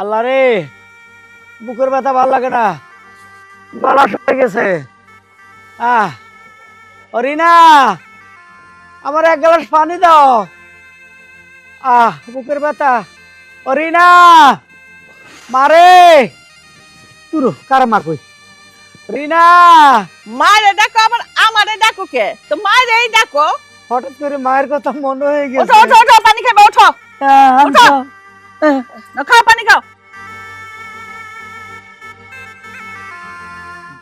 আল্লাহ রে বুকের ব্যথা ভালো লাগে না। গলা শুয়ে গেছে। আহ অরিনা আমার এক গ্লাস পানি দাও। আহ বুকের ব্যথা। অরিনা মারে তুরো কার মা কই? রিনা মায়ের ডাকো আবার আমারে ডাকো কে? তো মায়ের এই ডাকো। হঠাৎ করে মায়ের কথা মনে হয়ে গেছে। ওঠো ওঠো পানি খাবে ওঠো। ওঠো। খাও পানি খাও।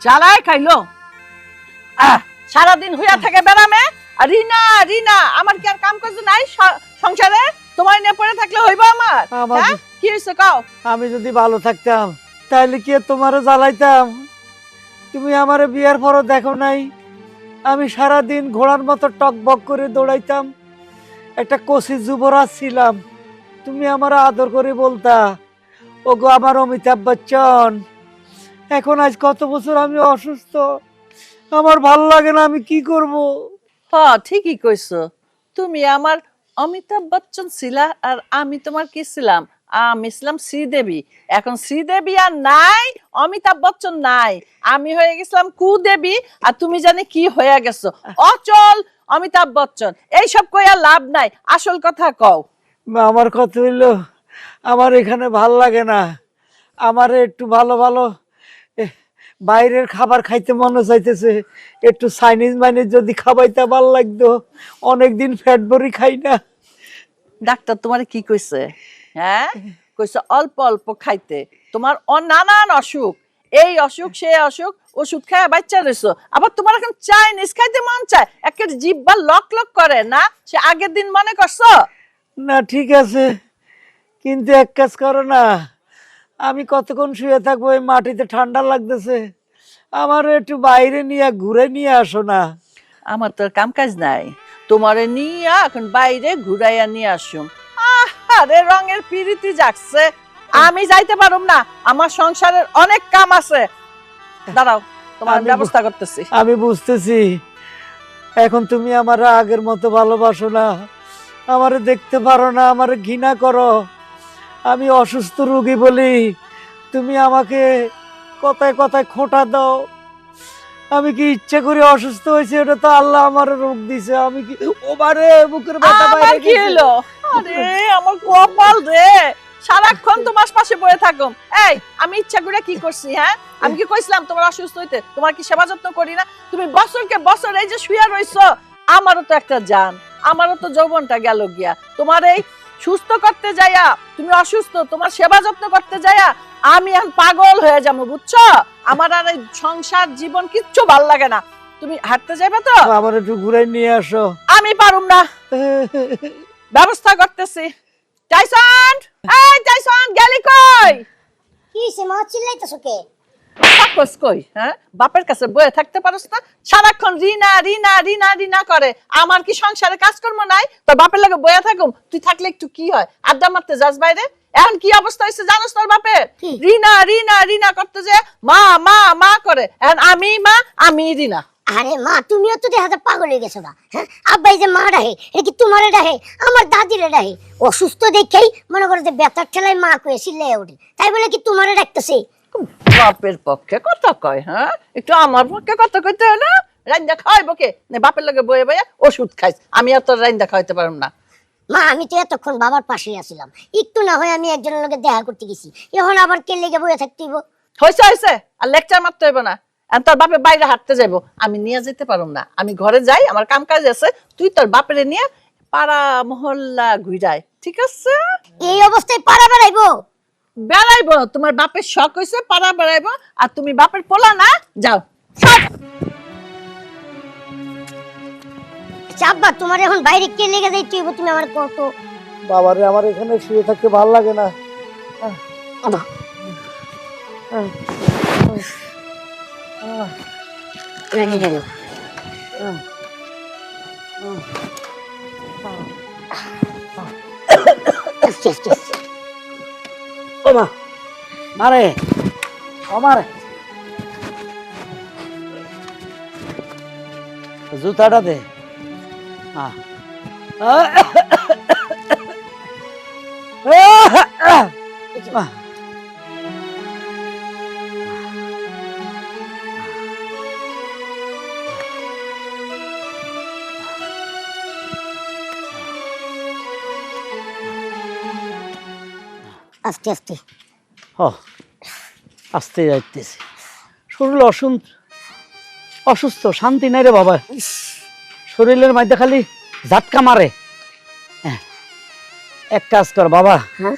জ্বালায় খাইলো। সারাদিন হইয়া থাকে বেড়ামে। আর রিনা রিনা আমার কি আর কাম কাজ নাই সংসারে? তোমার নিয়ে পড়ে থাকলে হইব আমার। আমার হ্যাঁ? কি হয়েছে কাও? আমি যদি ভালো থাকতাম তাহলে কি তোমারও জ্বালাইতাম? তুমি আমার বিয়ার পরও দেখো নাই। আমি সারা দিন ঘোড়ার মতো টক বক করে দৌড়াইতাম। একটা কষি যুবরাজ ছিলাম। তুমি আমার আদর করে বলতা। ও গো আমার অমিতাভ বচ্চন, এখন আজ কত বছর আমি অসুস্থ, আমার ভালো লাগে না, আমি কি করব? হ, ঠিকই কইছো। তুমি আমার অমিতাভ বচ্চন ছিলা আর আমি তোমার কি ছিলাম? আমি, ছিলাম শ্রীদেবী। এখন শ্রীদেবী আর নাই, অমিতাভ বচ্চন নাই। আমি হয়ে গেছিলাম কুদেবী, আর তুমি জানি কি হয়ে গেছো। অচল অমিতাভ বচ্চন, এইসব কইয়া লাভ নাই, আসল কথা কও। আমার কথা হইল, আমার এখানে ভালো লাগে না। আমার একটু ভালো ভালো বাইরের খাবার খাইতে মনে চাইতেছে। একটু চাইনিজ মাইনিজ যদি খাবাইতে ভালো লাগতো, অনেকদিন ফ্যাট বড়ি খাই না। ডাক্তার তোমার কি কইছে? হ্যাঁ? কইছে অল্প অল্প খাইতে। তোমার নানান অসুখ। এই অসুখ সে অসুখ, ওষুধ খায় বাচ্চা রয়েছো আবার তোমার এখন চাইনিজ খাইতে মন চায়। একের জিব্বা লক লক করে, না? সে আগের দিন মনে করছ? না ঠিক আছে। কিন্তু এক কাজ করো না। আমি কতক্ষণ শুয়ে থাকব এই মাটিতে? ঠান্ডা লাগতেছে। আমার একটু বাইরে নিয়ে ঘুরে নিয়ে আসো না। আমার তো আর কাম কাজ নাই। তোমারে নিয়ে এখন বাইরে ঘুরাইয়া নিয়ে আসুম। আরে রঙের পিরিতি জাগছে। আমি যাইতে পারুম না। আমার সংসারের অনেক কাম আছে। দাঁড়াও তোমার ব্যবস্থা করতেছি। আমি বুঝতেছি। এখন তুমি আমার আগের মতো ভালোবাসো না। আমারে দেখতে পারো না আমার ঘৃণা করো। আমি অসুস্থ রুগী বলি তুমি আমাকে কথায় কথায় খোঁটা দাও। আমি কি ইচ্ছে করে অসুস্থ হয়েছে এটা তো আল্লাহ আমার রোগ দিছে। আমি কি ওবারে বুকের ব্যথা বাইরে কি হলো? আরে আমার কপাল রে। সারাক্ষণ তোমার পাশে বয়ে থাকুম। এই আমি ইচ্ছা করে কি করছি হ্যাঁ? আমি কি কইছিলাম তোমার অসুস্থ হইতে তোমার কি সেবা যত্ন করি না? তুমি বছরকে বছর এই যে শুয়ে রইছো আমারও তো একটা জান। আমারও তো যৌবনটা গেল গিয়া। তোমার এই সুস্থ করতে যাইয়া তুমি অসুস্থ তোমার সেবা যত্ন করতে যাইয়া আমি এখন পাগল হয়ে যাব বুঝছ? আমার আর এই সংসার জীবন কিচ্ছু ভালো লাগে না। তুমি হাঁটতে যাবে তো? আমার একটু ঘুরে নিয়ে আসো। আমি পারুম না। ব্যবস্থা করতেছি। টাইসন এই টাইসন গেলি কই? কি সে মা? চিল্লাইতেছো কে? থাকস কই হ্যাঁ? বাপের কাছে বয়ে থাকতে পারস না? সারাক্ষণ রিনা রিনা রিনা রিনা করে। আমার কি সংসারে কাজকর্ম নাই? তোর বাপের লাগে বয়ে থাকুম? তুই থাকলে একটু কি হয়? আড্ডা মারতে যাস বাইরে? এখন কি অবস্থা হয়েছে জানোস তোর বাপের? রিনা রিনা রিনা করতে যে মা মা মা করে। এখন আমি মা আমি রিনা। আরে মা তুমিও তো দেখা পাগল হয়ে গেছো না হ্যাঁ? আব্বাই যে মা ডাহে এটা কি তোমারে ডাহে আমার দাদিরে ডাহে অসুস্থ দেখেই মনে করো যে বেতার ঠেলায় মা কয়ে চিল্লাই ওঠে তাই বলে কি তোমারে ডাকতেছে বাপের পক্ষে কথা কয় হ্যাঁ? একটু আমার পক্ষে কথা কইতে না? রাইন্দা খাওয়াইব কে? বাপের লগে বয়ে বয়ে ওষুধ খাইস। আমি আর তোর রাইন্দা খাওয়াইতে পারব না। মা আমি তো এতক্ষণ বাবার পাশেই আছিলাম। একটু না হয় আমি একজনের লোকে দেখা করতে গেছি। এখন আবার কে লেগে বয়ে থাকতে হইব? হয়েছে হয়েছে আর লেকচার মারতে হইব না। আর তোর বাপের বাইরে হাঁটতে যাইবো। আমি নিয়ে যেতে পারব না। আমি ঘরে যাই আমার কাম কাজ আছে। তুই তোর বাপেরে নিয়ে পাড়া মহল্লা ঘুরায়। ঠিক আছে? এই অবস্থায় পাড়া বেড়াইবো? বেড়াইবো তোমার বাপের শখ হয়েছে পাড়া বেড়াইবো আর তুমি বাপের পোলা না যাও। চাপবা তোমার এখন বাইরে কে লেগে যাইতে হইব তুমি আমার কত বাবারে আমার এখানে শুয়ে থাকতে ভালো লাগে না। আবা ও মা মারে ও মারে। জুতাটা দে। হ্যাঁ আস্তে আস্তে ও আসতে যাইতেছে। শরীর অসুস্থ অসুস্থ শান্তি নাই রে বাবা। শরীরের মধ্যে খালি ঝাটকা মারে। হ্যাঁ। এক কাজ কর বাবা। হ্যাঁ?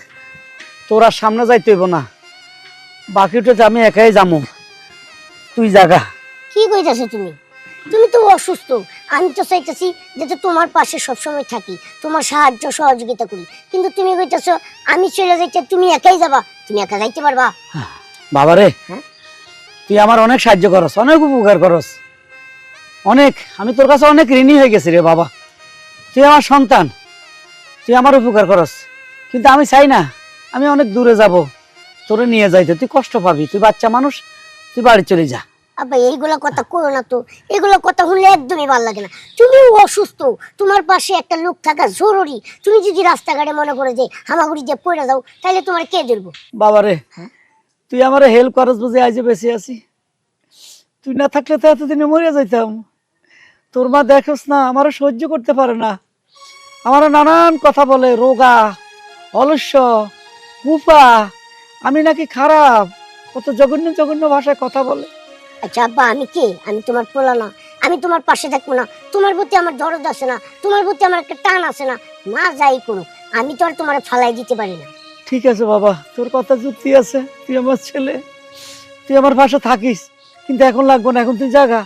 তোরা সামনে যাইতে হইব না। বাকিটা আমি একাই যামু। তুই জাগা। কি কইতাছো তুমি? তুমি তো অসুস্থ। আমি তো চাইতেছি যাতে তোমার পাশে সবসময় থাকি তোমার সাহায্য সহযোগিতা করি। কিন্তু তুমি কইতাছো আমি চলে যাইতে তুমি একাই যাবা তুমি একা যাইতে পারবা। বাবা রে হ্যাঁ? তুই আমার অনেক সাহায্য করস অনেক উপকার করস। অনেক আমি তোর কাছে অনেক ঋণী হয়ে গেছি রে বাবা। তুই আমার সন্তান তুই আমার উপকার করস। কিন্তু আমি চাই না আমি অনেক দূরে যাব তোরে নিয়ে যাইতে। তুই কষ্ট পাবি তুই বাচ্চা মানুষ তুই বাড়ি চলে যা। আব্বা এইগুলা কথা করো না তো। এগুলো কথা শুনলে একদমই ভালো লাগে না। তুমি অসুস্থ তোমার পাশে একটা লোক থাকা জরুরি। তুমি যদি রাস্তাঘাটে মনে করে যে হামাগুড়ি দিয়ে পড়ে যাও তাহলে তোমার কে ধরবো? বাবা রে হ্যাঁ? তুই আমার হেল্প করস বুঝে আজ বেঁচে আছি। তুই না থাকলে তো এতদিনে মরে যাইতাম। তোর মা দেখোস না আমারও সহ্য করতে পারে না। আমার নানান কথা বলে রোগা অলস্য কুপা আমি নাকি খারাপ কত জঘন্য জঘন্য ভাষায় কথা বলে। আচ্ছা আব্বা আমি কে? আমি তোমার পোলা না আমি তোমার পাশে থাকব না। তোমার প্রতি আমার দরদ আছে না। তোমার প্রতি আমার একটা টান আছে না। মা যাই আমি তো আর তোমার ফালাই দিতে পারি না। ঠিক আছে বাবা। তোর কথা যুক্তি আছে। তুই আমার ছেলে। তুই আমার পাশে থাকিস। কিন্তু এখন লাগবো না। এখন তুই জাগা।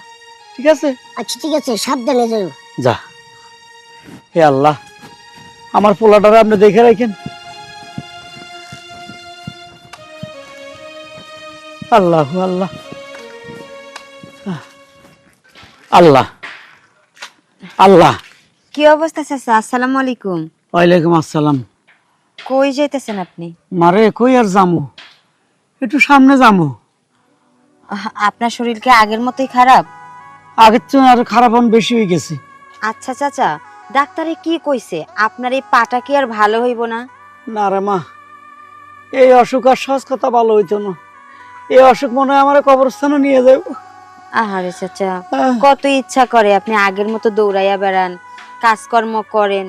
ঠিক আছে? আচ্ছা ঠিক আছে। সাবধানে যাও। যা। হে আল্লাহ আমার পোলাটারে আপনি দেখে রাখেন। আল্লাহ আল্লাহ। আল্লাহ। আল্লাহ। কি অবস্থা চাচা? আসসালামু আলাইকুম। ওয়ালাইকুম আসসালাম। কই যাইতেছেন আপনি? মারে কই আর যামু? একটু সামনে যামু। আপনার শরীর কি আগের মতোই খারাপ? আগের চেয়ে আর খারাপ হন বেশি হয়ে গেছে। আচ্ছা চাচা ডাক্তারে কি কইছে? আপনার এই পাটা কি আর ভালো হইব না? না রে মা এই অসুখ আর সহজ কথা ভালো হইতো না। এই অসুখ মনে হয় আমার কবরস্থানে নিয়ে যাব আহারে চাচা কত ইচ্ছা করে আপনি আগের মতো দৌড়াইয়া বেড়ান কাজকর্ম করেন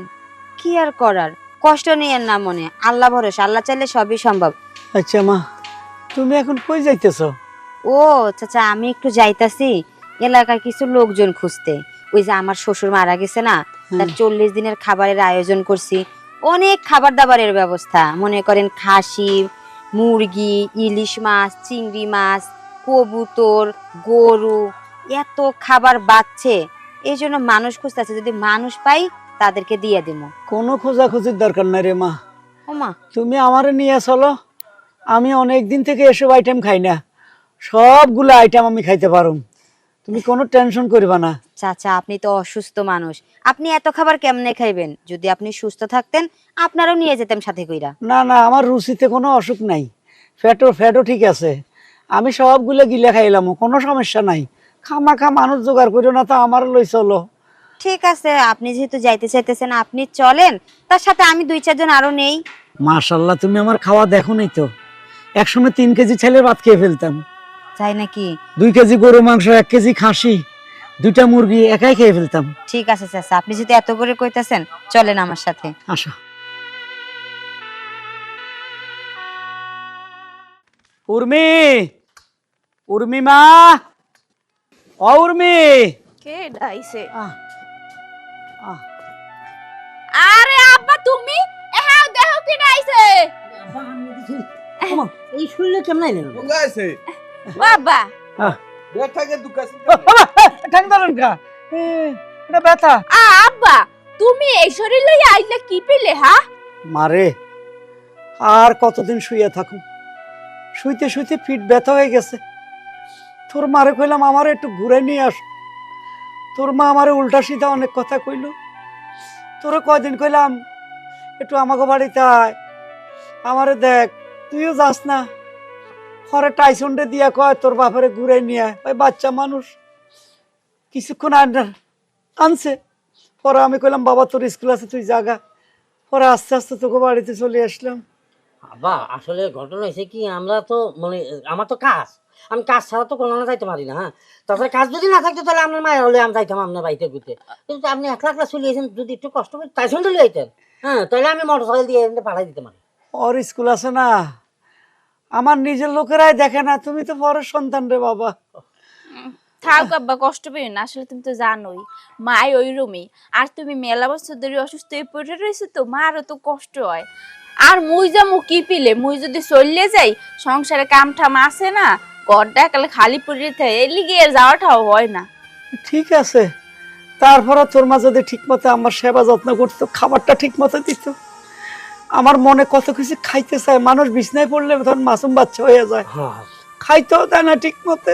কি আর করার? কষ্ট নিয়েন না মনে আল্লাহ ভরসা আল্লাহ চাইলে সবই সম্ভব। আচ্ছা মা তুমি এখন কই যাইতেছ? ও চাচা আমি একটু যাইতাছি এলাকার কিছু লোকজন খুঁজতে। ওই যে আমার শ্বশুর মারা গেছে না তার চল্লিশ দিনের খাবারের আয়োজন করছি। অনেক খাবার দাবারের ব্যবস্থা মনে করেন খাসি মুরগি ইলিশ মাছ চিংড়ি মাছ কবুতর গরু এত খাবার বাচ্ছে। এই জন্য মানুষ খুঁজতেছে যদি মানুষ পাই তাদেরকে দিয়ে দিব কোনো খোঁজাখুঁজির দরকার নাই রে মা। ওমা তুমি আমারে নিয়ে চলো আমি অনেক দিন থেকে এসব আইটেম খাই না। সবগুলো আইটেম আমি খাইতে পারুম। তুমি কোনো টেনশন করবা না। চাচা আপনি তো অসুস্থ মানুষ। আপনি এত খাবার কেমনে খাইবেন? যদি আপনি সুস্থ থাকতেন আপনারও নিয়ে যেতাম সাথে কইরা। না না আমার রুচিতে কোনো অসুখ নাই। ফ্যাটও ফ্যাটও ঠিক আছে। আমি সবগুলো গিলে খাইলাম কোনো সমস্যা নাই। খামা খা মানুষ জোগাড় করিও না তো আমার লই চলো। ঠিক আছে আপনি যেহেতু যাইতে চাইতেছেন আপনি চলেন। তার সাথে আমি দুই চারজন আরও নেই। মাশাল্লাহ তুমি আমার খাওয়া দেখো নাই তো। একসময় তিন কেজি ছেলের ভাত খেয়ে ফেলতাম। তাই নাকি? দুই কেজি গরু মাংস এক কেজি খাসি দুইটা মুরগি একাই খেয়ে ফেলতাম। ঠিক আছে চাচা আপনি যদি এত করে কইতাছেন চলেন আমার সাথে। আসা। উর্মি উর্মি মা। ও উর্মি। কে ডাইছে। আরে আব্বা তুমি? এহাও দেহ কি ডাইছে এই শুনলে কেমন আইলেন? গাইছে বাবা বেটাকে দুকাছে ঠ্যাং ধরেন কা এটা ব্যথা। আ আব্বা তুমি এই শরীর লইয়া আইলে কি পেলে হা? মারে আর কতদিন শুয়ে থাকুম? শুইতে শুইতে পিঠ ব্যথা হয়ে গেছে। তোর মারে কইলাম, আমার একটু ঘুরে নিয়ে আস। তোর মা আমার উল্টা সিধা অনেক কথা কইল। তোরে কয়দিন কইলাম, একটু আমাকে বাড়িতে আয়। আমারে দেখ, তুইও যাস না। পরে টাইসন্ডে দিয়া কয়, তোর বাপরে ঘুরে নিয়ে ওই বাচ্চা মানুষ কিছুক্ষণ আন- আনছে। পরে আমি কইলাম, বাবা, তোর স্কুল আছে, তুই জাগা। পরে আস্তে আস্তে তোকে বাড়িতে চলে আসলাম। বাবা আসলে ঘটনা হয়েছে কি আমরা তো মানে আমার তো কাজ। আমি কাজ ছাড়া তো কোনো না যাইতে পারি না হ্যাঁ? তারপরে কাজ যদি না থাকতো তাহলে আপনার মায়ের হলে আমি যাইতাম আপনার বাড়িতে ঘুরতে। কিন্তু আপনি একলা একলা চলিয়েছেন যদি একটু কষ্ট করে তাই শুনতে যাইতেন হ্যাঁ? তাহলে আমি মোটর সাইকেল দিয়ে এনে পাঠাই দিতে পারি ওর স্কুল আছে না আমার নিজের লোকেরাই দেখে না তুমি তো পরের সন্তান রে বাবা। থাক আব্বা কষ্ট পেও না আসলে তুমি তো জানোই মাই ওই রুমই আর তুমি মেলা বছর ধরে অসুস্থ হয়ে পড়ে রয়েছে তো মারও তো কষ্ট হয়। আর মুই যা মুই কি পিলে? মুই যদি চললে যাই সংসারে কাম ঠাম আছে না ঘরটা একালে খালি পড়ে থাকে এর লিগে যাওয়াটাও হয় না। ঠিক আছে। তারপরে তোর মা যদি ঠিক মতো আমার সেবা যত্ন করতো খাবারটা ঠিক মতো দিত। আমার মনে কত কিছু খাইতে চায় মানুষ বিছনায় পড়লে তখন মাসুম বাচ্চা হয়ে যায়। হ্যাঁ। খাইতেও দেয় না ঠিক মতে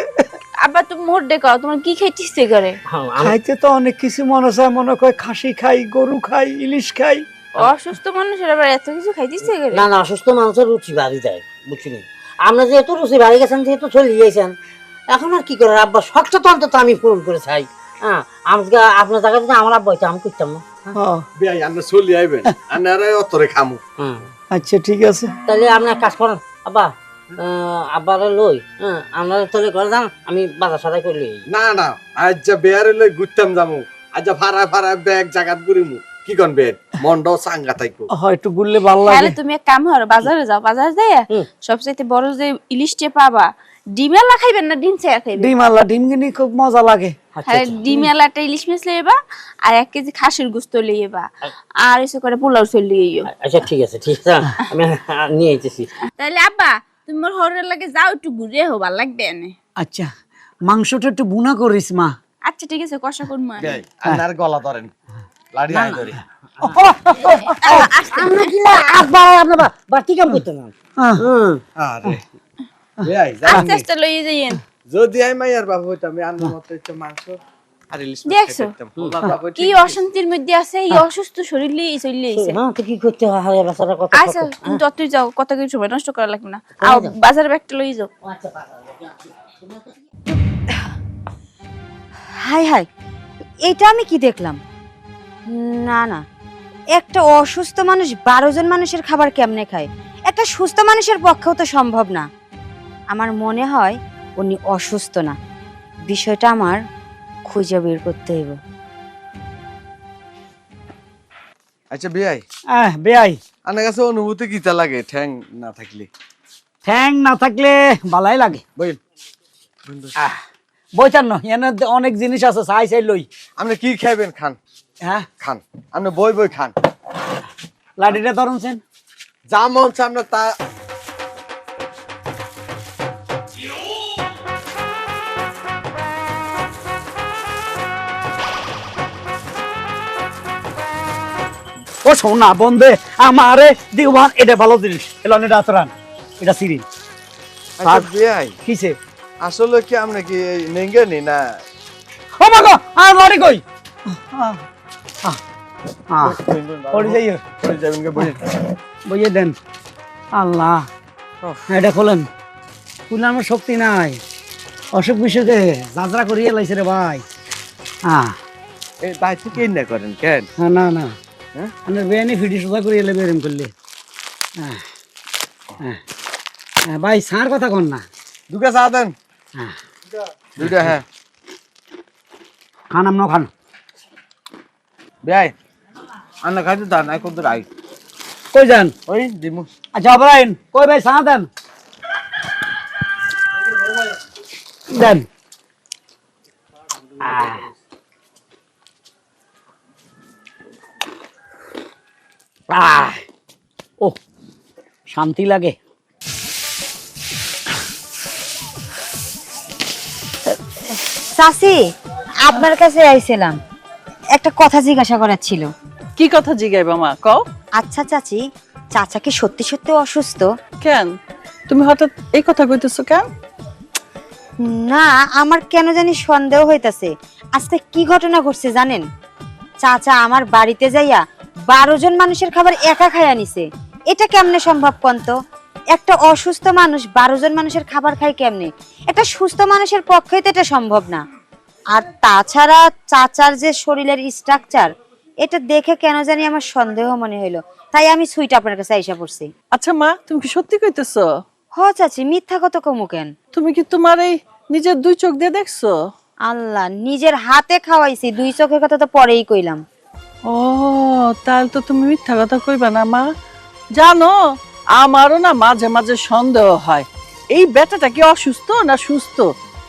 আবার তুমি মোট দেখো তোমার কি খাইতে ইচ্ছে করে হ্যাঁ, খাইতে তো অনেক কিছু মনে চায় মনে করে খাসি খাই গরু খাই ইলিশ খাই। অসুস্থ মানুষের আবার এত কিছু খাইতে ইচ্ছে না না অসুস্থ মানুষের রুচি বাড়ি যায় বুঝছিনি আপনি যেহেতু রুচি বাড়ি গেছেন যেহেতু চলে গিয়েছেন এখন আর কি করার? আব্বা শখটা তো অন্তত আমি পূরণ করে চাই। হ্যাঁ আজকে আপনার জায়গায় যদি আমার আব্বা হইতো আমি করতাম। না হ্যাঁ, বিয়াই আমরা চলি আইবেন আনারা অতরে খামু। আচ্ছা ঠিক আছে। তাহলে আপনি কাজ করেন আব্বা আহ, আব্বারে লই হ্যাঁ আমরা তাহলে করে যান আমি বাজার সাদাই করলি না না আজ যা বেয়ারে লই ঘুরতাম যামু আজ যা ভাড়া ভাড়া ব্যাগ জাগাত ঘুরিমু কি কন বেড মন্ডও সাঙ্গা তাইকো হয় একটু ঘুরলে ভালো লাগে। তাহলে তুমি এক কাম করো বাজারে যাও। বাজার যাইয়া সবচেয়ে বড় যে ইলিশটা পাবা ডিমেলা খাইবেন না ডিম ছাড়া খাইবেন? ডিম আল্লাহ ডিম কিনি খুব মজা লাগে। আচ্ছা, হ্যাঁ আচ্ছা। ডিমেলাটা ইলিশ মাছ লইবা আর এক কেজি খাসির গুস্ত লইবা আর এসে করে পোলাও চল লইও আচ্ছা ঠিক আছে ঠিক আছে। আমি নিয়ে আইতেছি। তাহলে আব্বা তুমি মোর হরের লাগে যাও একটু ঘুরে হো ভালো লাগবে এনে। আচ্ছা মাংসটা একটু বুনা করিস মা। আচ্ছা ঠিক আছে কষা করব। বিয়াই আনার গলা ধরেন। লাড়ি আয় ধরে। আমরা কিলা আব্বা আপনার বাড়তি কাম করতে না আহ, হুম। আরে। বিয়াই আস্তে আস্তে লইয়ে যাইয়েন। যদি আমি মাইয়ার বাবু হইতাম আমি আন্নার মতো একটু মাংস আর ইলিশ দেখছ? খাইতাম ওনার বাবু কি অশান্তির মধ্যে আছে এই অসুস্থ শরীর লিয়ে চলে আইছে হ্যাঁ তো কি করতে হয়? হারে বাসাটা আচ্ছা যতই যাও কত কিছু সময় নষ্ট করা লাগবে না। আও বাজারে ব্যাগটা লই যাও। হাই হাই। এটা আমি কি দেখলাম? না না। একটা অসুস্থ মানুষ বারো জন মানুষের খাবার কেমনে খায়? একটা সুস্থ মানুষের পক্ষেও তো সম্ভব না। আমার মনে হয় উনি অসুস্থ না। বিষয়টা আমার খুঁজে বের করতে হইব। আচ্ছা বিয়াই আহ বেয়াই আনার কাছে অনুভূতি কিতা লাগে ঠ্যাং না থাকলে? ঠ্যাং না থাকলে ভালাই লাগে। বইন বইতান্ন এনে অনেক জিনিস আছে চাই চাই লই। আপনি কি খাইবেন খান? হ্যাঁ? খান। আপনি বই বই খান। লাঠিটা ধরুন সেন। যা মন আপনার তা ও সোনা বন্ধে আমারে দিওয়ান এটা ভালো জিনিস। এলন এটা আতরান এটা সিরিন। আচ্ছা বিয়াই। কিসে? আসলে কি আপনি কি এই নেঙ্গেনি না ও মা গো আর লড়ি কই? বইয়ে দেন। আল্লাহ। এটা খোলেন। খুলে আমার শক্তি নাই। অসুখ বিসুখে যাত্রা করিয়ে লাইছে রে ভাই। হ্যাঁ এই থেকে না করেন কেন? হ্যাঁ, না না। হ্যাঁ? আপনার বেআইনি ফিটি সোজা করিয়ে এলে বেরেম করলে। হ্যাঁ ভাই সার কথা কন না। দুটা চা দেন। হ্যাঁ দুটা হ্যাঁ। খান খান। বিয়াই আন্না খাইতে দান আই কত রাই কই যান? ওই দিমু। আচ্ছা অবরাইন কই ভাই চা দেন। দেন। ও শান্তি লাগে। চাচি আপনার কাছে আইছিলাম। একটা কথা জিজ্ঞাসা করার ছিল। কি কথা জিগাইবা মা? কও। আচ্ছা চাচি চাচা কি সত্যি সত্যি অসুস্থ। কেন? তুমি হঠাৎ এই কথা কইতেছো কেন? না আমার কেন জানি সন্দেহ হইতাছে। আজকে কি ঘটনা ঘটছে জানেন? চাচা আমার বাড়িতে যাইয়া বারো জন মানুষের খাবার একা খাইয়া নিছে। এটা কেমনে সম্ভব কন্ত? একটা অসুস্থ মানুষ বারো জন মানুষের খাবার খায় কেমনে? একটা সুস্থ মানুষের পক্ষে তো এটা সম্ভব না। আর তাছাড়া চাচার যে শরীরের স্ট্রাকচার এটা দেখে কেন জানি আমার সন্দেহ মনে হইল। তাই আমি সুইট আপনার কাছে আইসা পড়ছি। আচ্ছা মা তুমি কি সত্যি কইতেছো? হ চাচি মিথ্যা কত কমু কেন? তুমি কি তোমার এই নিজের দুই চোখ দিয়ে দেখছ? আল্লাহ নিজের হাতে খাওয়াইছি দুই চোখের কথা তো পরেই কইলাম। ও তাহলে তো তুমি মিথ্যা কথা কইবা না মা। জানো আমারও না মাঝে মাঝে সন্দেহ হয়। এই বেটাটা কি অসুস্থ না সুস্থ?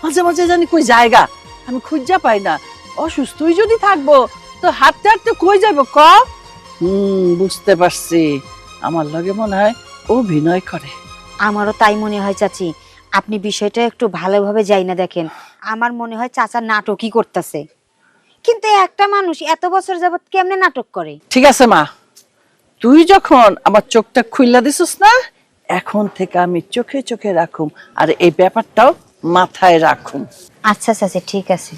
মাঝে মাঝে জানি কই জায়গা আমি খুঁজা পাই না। অসুস্থই যদি থাকব তো হাঁটতে হাঁটতে কই যাব ক? হুম বুঝতে পারছি। আমার লগে মনে হয় অভিনয় করে। আমারও তাই মনে হয় চাচি। আপনি বিষয়টা একটু ভালোভাবে যাই না দেখেন। আমার মনে হয় চাচা নাটকই করতেছে। কিন্তু একটা মানুষ এত বছর যাবত কেমনে নাটক করে? ঠিক আছে মা। তুই যখন আমার চোখটা খুইলা দিছিস না এখন থেকে আমি চোখে চোখে রাখুম। আর এই ব্যাপারটাও মাথায় রাখুম। আচ্ছা চাচি ঠিক আছে।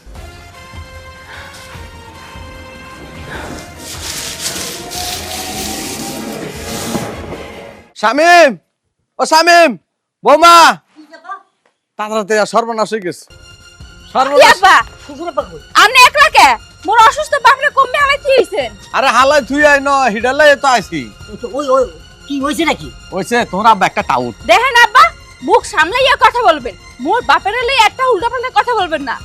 শামিম! ও শামিম! বৌমা! তাড়াতাড়ি সর্বনাশ হয়ে গেছে। সর্বনাশ। আব্বা! শ্বশুর আব্বা কই? আপনি একলা কে? মোর অসুস্থ বাপরে কমবে কি হইছেন আরে হালাই আই ন হিডালে তো আইছি। ওই ওই কি হয়েছে নাকি? ওইছে তোর আব্বা একটা টাউট। দেখেন আব্বা মুখ সামলাইয়া কথা বলবেন। মোর বাপের একটা উল্টাপাল্টা কথা বলবেন না।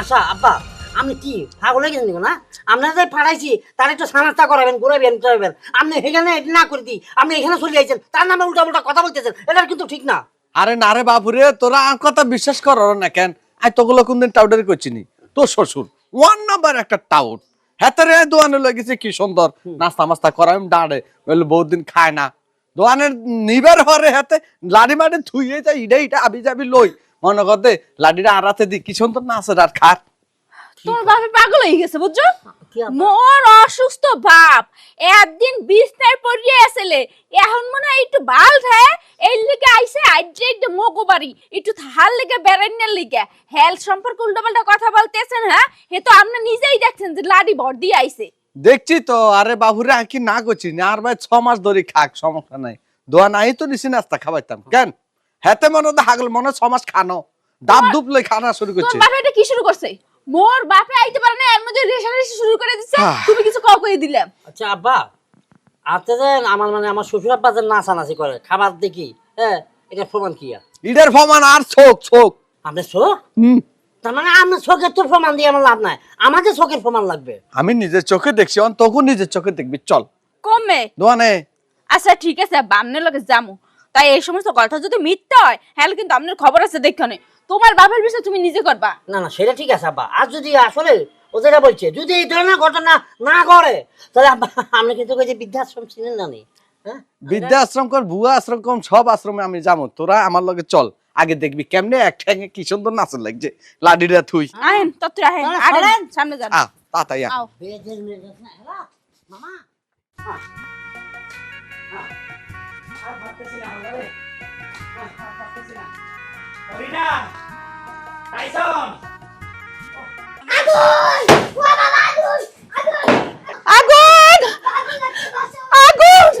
আশা আব্বা আপনি কি পাগল হয়ে গেছেন না? আমরা যে পাঠাইছি তার একটু সানাস্তা করাবেন ঘুরাবেন চড়াবেন আপনি এখানে এটা না করে দিই আপনি এখানে চলে আইছেন তার নামে উল্টা উল্টা কথা বলতেছেন এটা কিন্তু ঠিক না। আরে না রে বাপুরে তোরা আর কথা বিশ্বাস কর না কেন? আই তোগুলো কোনদিন টাউটারি করছিনি? তোর শ্বশুর ওয়ান নাম্বার একটা টাউট হেতে রে দোয়ানে লেগেছে কি সুন্দর। নাস্তা মাস্তা করাম ডাড়ে। বলে বহুত দিন খায় না। দোয়ানের নিবার হরে হাতে লাডি মাডি থুইয়ে যায় ইডা ইটা আবি যাবি লই। মনে করতে লাডিটা আড়াতে দি কি সুন্দর নাচে আর খাট তোমার বাপে পাগল হয়ে গেছে বুঝছ? কি মোর অসুস্থ বাপ একদিন বিছনায় পড়িয়ে আসলে এখন মনে হয় একটু ভালো থাকে এই লিগে আইছে আইজে একটু মগো বাড়ি একটু হাল লিগে বেড়ানোর লিগে। হেলথ সম্পর্কে উল্টোপাল্টা কথা বলতেছেন হ্যাঁ? হে তো আপনি নিজেই দেখছেন যে লাডি ভর দিয়ে আইছে দেখছি তো আরে বাবুরে কি না করছি? না আর ভাই ছ মাস ধরে খাক সমস্যা নাই। দোয়া নাই তো নিছি নাস্তা খাবাইতাম কেন? হেতে মনে হাগল মনে হয় ছ মাস খানো। ডাব দুপ লই খানা শুরু করছে। তোমার বাপে এটা কি শুরু করছে? মোর বাপে আইতে পারে না এর মধ্যে রেশারেশি শুরু করে আহ। তুমি কিছু কাউ কই দিলাম। আচ্ছা আব্বা আপনি যে আমার মানে আমার শ্বশুর আব্বা যে নাচানাচি করে খাবার দেখি হ্যাঁ এটা প্রমাণ কি আর? ইডের ফমান আর চোখ চোখ আপনি চোখ হুম। তার মানে আপনার চোখের তোর প্রমাণ দিয়ে আমার লাভ নাই। আমাদের চোখের প্রমাণ লাগবে। আমি নিজের চোখে দেখছি অন তখন নিজের চোখে দেখবি চল। কমে। দোয়ানে। আচ্ছা ঠিক আছে বামনের লগে যামু। তাই এই সমস্ত কথা যদি মিথ্যা হয় হ্যাঁ কিন্তু আপনার খবর আছে দেখনে। তোমার বাপের বিষয় তুমি নিজে করবা। না না সেটা ঠিক আছে আব্বা। আর যদি আসলে ও যেটা বলছে যদি এই ধরনের ঘটনা না করে তাহলে আব্বা আপনি কিন্তু ওই যে বৃদ্ধাশ্রম ছিলেন না নি? হ্যাঁ? বিদ্যা কর ভুয়া আশ্রম কম সব আশ্রমে আমি যাব। তোরা আমার লগে চল আগে দেখবি কেমনে এক ঠ্যাঙে কি সুন্দর নাচে লাগছে লাডিরা থুই। আহেন তত্ত্ব আহেন চলেন। সামনে যান। আ তাতাই আ। মামা আহ, আহ, আর ভাবতেছি না, আমরা রে। আহ, আর ভাবতেছি না। হরিণা, টাইসন, আগুন!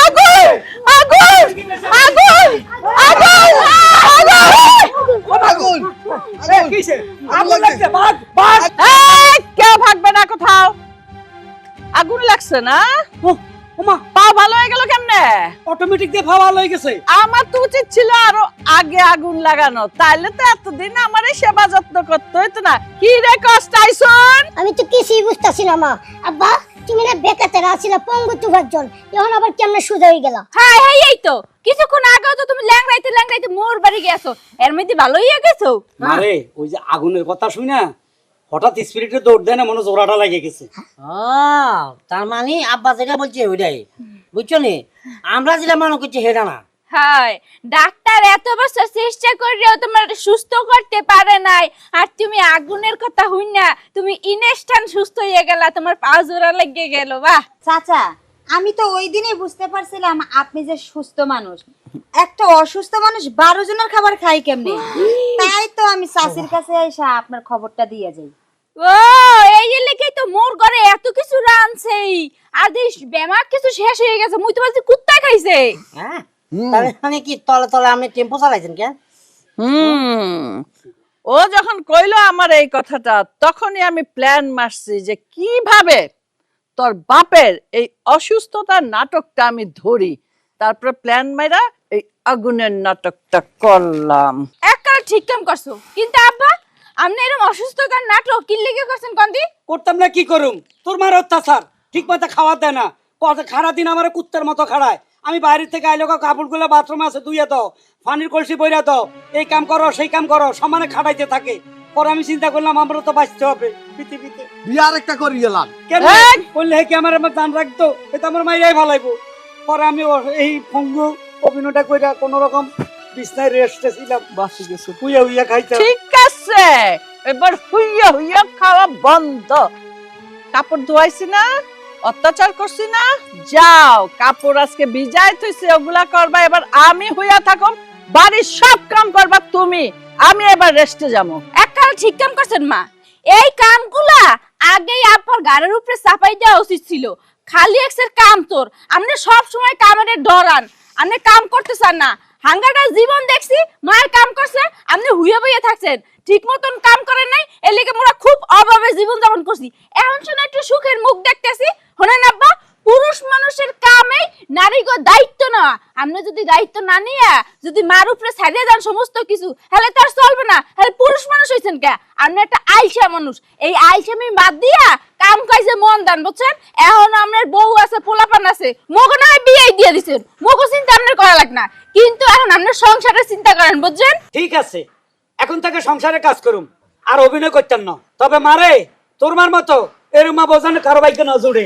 আগুন! আগুন! আগুন! আগুন আগুন আগুন আগুন লাগছে এই, কেউ ভাগবে না কোথাও। আগুন লাগছে না? ওমা। পা ভালো হয়ে গেল? কেমনে অটোমেটিক দিয়ে ভাবা গেছে। আমার তো উচিত ছিল আরও আগে আগুন লাগানো। তাইলে তো এতদিন আমার এই সেবা যত্ন করতে হইতো না। কি রে কষ্ট আইসন আমি তো কিছুই বুঝতেছি না মা। আব্বা তুমি না বেকাতে পঙ্গু তুফার জল। এখন আবার কেমনে সুজা হয়ে গেল? হাই হাই এই তো। কিছুক্ষণ আগেও তো তুমি ল্যাংড়াইতে ল্যাংড়াইতে মোর বাড়ি গেছো। এর মধ্যে ভালো হইয়া গেছো। আরে ওই যে আগুনের কথা শুই না হঠাৎ স্পিরিটে দৌড় দেয় না মনে জোড়াটা লেগে গেছে। তার মানে আব্বা যেটা বলছে ওইটাই। বুঝছ নি আমরা যেটা মনে করছি সেটা না। হাই ডাক্তার এত বছর চেষ্টা করেও তোমার সুস্থ করতে পারে নাই। আর তুমি আগুনের কথা হই না তুমি ইনস্ট্যান্ট সুস্থ হয়ে গেলা তোমার পা জোড়া লেগে গেল বাহ। চাচা আমি তো ওই দিনই বুঝতে পারছিলাম আপনি যে সুস্থ মানুষ। একটা অসুস্থ মানুষ বারো জনের খাবার খাই কেমনে? তাই তো আমি চাষির কাছে এসে আপনার খবরটা দিয়ে যাই। ও এই তো মোর ঘরে এত কিছু রানছেই আর দেশ বেমার কিছু শেষ হয়ে গেছে মুই তো বলছি কুত্তা খাইছে। তাহলে কি তলে তলে আপনি টেম্পো চালাইছেন কেন হুম। ও যখন কইলো আমার এই কথাটা তখনই আমি প্ল্যান মারছি যে কীভাবে তোর বাপের এই অসুস্থতার নাটকটা আমি ধরি। তারপরে প্ল্যান মাইরা এই আগুনের নাটকটা করলাম। একবার ঠিক কাম করছ। কিন্তু আব্বা আপনি এরকম অসুস্থতার নাটক কি লেগে করছেন কন্দি? করতাম না কি করুম? তোর মার অত্যাচার। ঠিক মতো খাওয়া দেয় না। খারা দিন আমার কুত্তার মতো খাড়ায়। আমি বাইরে থেকে আইলো কাপড়গুলো বাথরুমে আছে দুইয়া দাও। পানির কলসি বইরা দাও। এই কাম করো সেই কাম করো সমানে খাটাইতে থাকে। পরে আমি চিন্তা করলাম আমরা তো বাঁচতে হবে পৃথিবীতে। বিয়ার একটা করি গেলাম কেন? হে কি আমার আমার দান রাখতো? এটা আমার মাইরাই ভালাইবো। পরে আমি এই ফঙ্গু অভিনয়টা কইরা কোন রকম বিছনায় রেস্টে ছিলাম। বাসি গেছে। হুইয়া হুইয়া খাইতাম। ঠিক। আছে। এবার হুইয়া হুইয়া খাওয়া বন্ধ। কাপড় ধোয়াইছি না, অত্যাচার করছি না। যাও, কাপড় আজকে ভিজাই থইছি, ওগুলা করবা। এবার আমি হইয়া থাকুম, বাড়ির সব কাম করবা তুমি। আমি এবার রেস্টে যাব। একটা ঠিক কাম করছেন, মা। এই কামগুলা আগেই আপনার গাড়ির উপরে চাপাই দেওয়া উচিত ছিল। খালি এক্সের কাম তোর। আপনি সব সময় কামের ডরান। আপনি কাম করতে চান না। হাঙ্গাটা জীবন দেখছি, মায়ের কাম করছে। আপনি হুইয়া বইয়া থাকছেন, ঠিক মতন কাম করেন নাই, এর লিগে মোরা খুব অভাবে জীবন যাপন করছি। এখন শুনে একটু সুখের মুখ দেখতেছি হোনেন আব্বা পুরুষ মানুষের কামে নারীগো দায়িত্ব না আপনি যদি দায়িত্ব না নিয়ে যদি মার উপরে ছাড়িয়ে দেন সমস্ত কিছু, তাহলে তার চলবে না। তাহলে পুরুষ মানুষ হয়েছেন কে? আপনি একটা আইসা মানুষ। এই আইসামি বাদ দিয়া কাম কাজে মন দেন, বুঝছেন? এখন আপনার বউ আছে, পোলাপান আছে, মগো না বিয়ে দিয়ে দিছেন। মগো চিন্তা আপনার করা লাগ না। কিন্তু এখন আপনার সংসারের চিন্তা করেন, বুঝছেন? ঠিক আছে। এখন থেকে সংসারে কাজ করুম। আর অভিনয় করতেন না। তবে মারে, তোর মার মতো এরমা বোঝানো কারও বাইকে না জুড়ে।